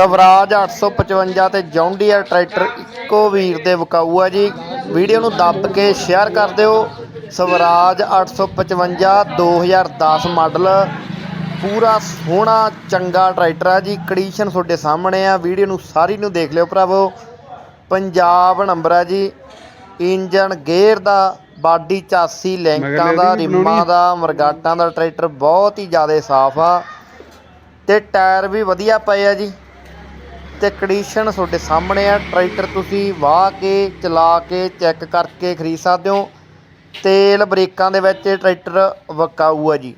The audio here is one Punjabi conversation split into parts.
ਸਵਰਾਜ 855 ਤੇ ਜੌਂਡੀਅਰ ਟਰੈਕਟਰ ਇੱਕੋ ਵੀਰ ਦੇ ਵਿਕਾਊ ਆ ਜੀ। ਵੀਡੀਓ ਨੂੰ ਦੱਬ ਕੇ ਸ਼ੇਅਰ ਕਰ ਦਿਓ। ਸਵਰਾਜ 855 2010 ਮਾਡਲ। ਪੂਰਾ ਸੋਹਣਾ ਚੰਗਾ ਟਰੈਕਟਰ ਆ ਜੀ। ਕੰਡੀਸ਼ਨ ਤੁਹਾਡੇ ਸਾਹਮਣੇ ਆ। ਵੀਡੀਓ ਨੂੰ ਸਾਰੀ ਨੂੰ ਦੇਖ ਲਿਓ ਭਰਾਵੋ। ਪੰਜਾਬ ਨੰਬਰ ਆ ਜੀ। ਇੰਜਨ ਗੇਅਰ ਦਾ ਬਾਡੀ ਚਾਸੀ ਲੈਂਕਾਂ ਦਾ ਰਿਮਾਂ ਦਾ ਮਰਗਾਟਾਂ ਦਾ ਟਰੈਕਟਰ ਬਹੁਤ ਹੀ ਜ਼ਿਆਦਾ ਸਾਫ਼ ਆ। ਤੇ ਟਾਇਰ ਵੀ ਵਧੀਆ ਪਏ ਆ ਜੀ। ਤੇ ਕੰਡੀਸ਼ਨ ਤੁਹਾਡੇ ਸਾਹਮਣੇ ਆ। ਟਰੈਕਟਰ ਤੁਸੀਂ ਵਾਹ ਕੇ, ਚਲਾ ਕੇ ਚੈੱਕ ਕਰਕੇ ਖਰੀਦ ਸਕਦੇ ਹੋ। ਤੇਲ ਬ੍ਰੇਕਾਂ ਦੇ ਵਿੱਚ ਟਰੈਕਟਰ ਵਕਾਊ ਆ ਜੀ।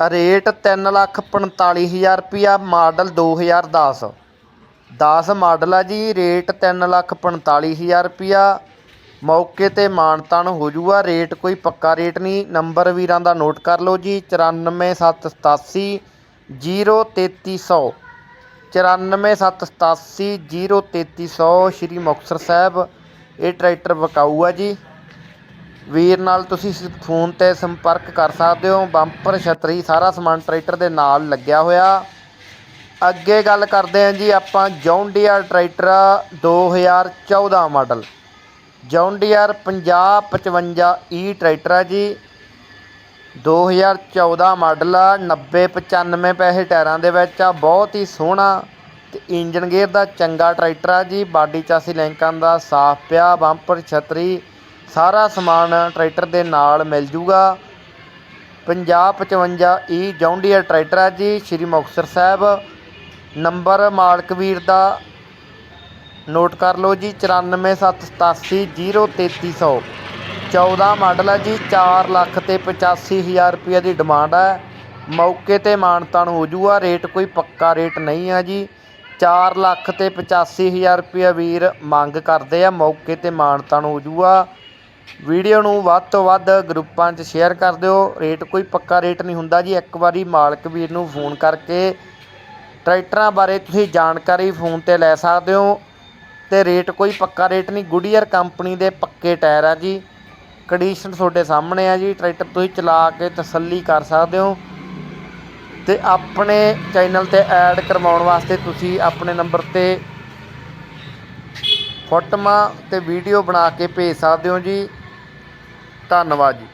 ਰੇਟ 345000 ਰੁਪਿਆ ਮਾਡਲ 2010 10 ਮਾਡਲ ਆ ਜੀ, ਰੇਟ 345000 ਰੁਪਿਆ ਮੌਕੇ ਤੇ ਮਾਨਤਾਨ ਹੋ ਜੂਗਾ, ਰੇਟ ਕੋਈ ਪੱਕਾ ਰੇਟ ਨਹੀਂ। ਨੰਬਰ ਵੀਰਾਂ ਦਾ ਨੋਟ ਕਰ ਲਓ ਜੀ 94787 03300 94787 03300 ਸ਼੍ਰੀ ਮੁਕਤਸਰ ਸਾਹਿਬ। ਇਹ ਟਰੈਕਟਰ ਵਿਕਾਊ ਆ ਜੀ। ਵੀਰ ਨਾਲ ਤੁਸੀਂ ਫੋਨ ਤੇ ਸੰਪਰਕ ਕਰ ਸਕਦੇ ਹੋ। ਬੰਪਰ, ਛਤਰੀ, ਸਾਰਾ ਸਮਾਨ ਟਰੈਕਟਰ ਦੇ ਨਾਲ ਲੱਗਿਆ ਹੋਇਆ। ਅੱਗੇ ਗੱਲ ਕਰਦੇ ਹਾਂ ਜੀ ਆਪਾਂ John Deere tractor 2014 model. John Deere 5055 E tractor ਆ ਜੀ। 2014 ਮਾਡਲ ਆ 90 95 ਪੈਸੇ ਟਾਇਰਾਂ ਦੇ ਵਿੱਚ ਆ, ਬਹੁਤ ਹੀ ਸੋਹਣਾ ਤੇ ਇੰਜਨ ਗੇਅਰ ਦਾ ਚੰਗਾ ਟਰੈਕਟਰ ਆ ਜੀ। ਬਾਡੀ ਚਾਸੀ ਲੈਂਕਾਂ ਦਾ ਸਾਫ਼ ਪਿਆ, ਬੰਪਰ ਛਤਰੀ, ਸਾਰਾ ਸਮਾਨ ਟਰੈਕਟਰ ਦੇ ਨਾਲ ਮਿਲ ਜੂਗਾ। 50 55 ਈ ਜੌਂਡੀਅਰ ਟਰੈਕਟਰ ਆ ਜੀ, ਸ਼੍ਰੀ ਮੁਕਤਸਰ ਸਾਹਿਬ। ਨੰਬਰ ਮਾਲਕ ਵੀਰ ਦਾ ਨੋਟ ਕਰ ਲਓ ਜੀ 94787 03300 14 ਮਾਡਲ ਹੈ ਜੀ 4 ਲੱਖ ਤੇ 85000 ਰੁਪਏ ਦੀ ਡਿਮਾਂਡ ਹੈ ਮੌਕੇ ਤੇ ਮਾਨਤਾਨ ਹੋ ਜੂਗਾ ਰੇਟ ਕੋਈ ਪੱਕਾ ਰੇਟ ਨਹੀਂ ਆ ਜੀ। 4 ਲੱਖ ਤੇ 85000 ਰੁਪਏ ਵੀਰ ਮੰਗ ਕਰਦੇ ਆ, ਮੌਕੇ ਤੇ ਮਾਨਤਾਨ ਹੋ ਜੂਗਾ ਵੀਡੀਓ ਨੂੰ ਵੱਧ ਤੋਂ ਵੱਧ ਗਰੁੱਪਾਂ 'ਚ ਸ਼ੇਅਰ ਕਰ ਦਿਓ। ਰੇਟ ਕੋਈ ਪੱਕਾ ਰੇਟ ਨਹੀਂ ਹੁੰਦਾ ਜੀ। ਇੱਕ ਵਾਰੀ ਮਾਲਕ ਵੀਰ ਨੂੰ ਫੋਨ ਕਰਕੇ ਟਰੈਕਟਰਾਂ ਬਾਰੇ ਤੁਸੀਂ ਜਾਣਕਾਰੀ ਫੋਨ ਤੇ ਲੈ ਸਕਦੇ ਹੋ। ਤੇ ਰੇਟ ਕੋਈ ਪੱਕਾ ਰੇਟ ਨਹੀਂ। ਗੁਡੀਅਰ ਕੰਪਨੀ ਦੇ ਪੱਕੇ ਟਾਇਰ ਆ ਜੀ। ਕੰਡੀਸ਼ਨ ਤੁਹਾਡੇ ਸਾਹਮਣੇ ਆ ਜੀ, ਟਰੈਕਟਰ ਤੁਸੀਂ ਚਲਾ ਕੇ ਤਸੱਲੀ ਕਰ ਸਕਦੇ ਹੋ। ਤੇ ਆਪਣੇ ਚੈਨਲ ਤੇ ਐਡ ਕਰਵਾਉਣ ਵਾਸਤੇ ਤੁਸੀਂ ਆਪਣੇ ਨੰਬਰ ਤੇ ਫੋਟੋਆਂ ਤੇ ਵੀਡੀਓ ਬਣਾ ਕੇ ਭੇਜ ਸਕਦੇ ਹੋ ਜੀ। ਧੰਨਵਾਦ ਜੀ।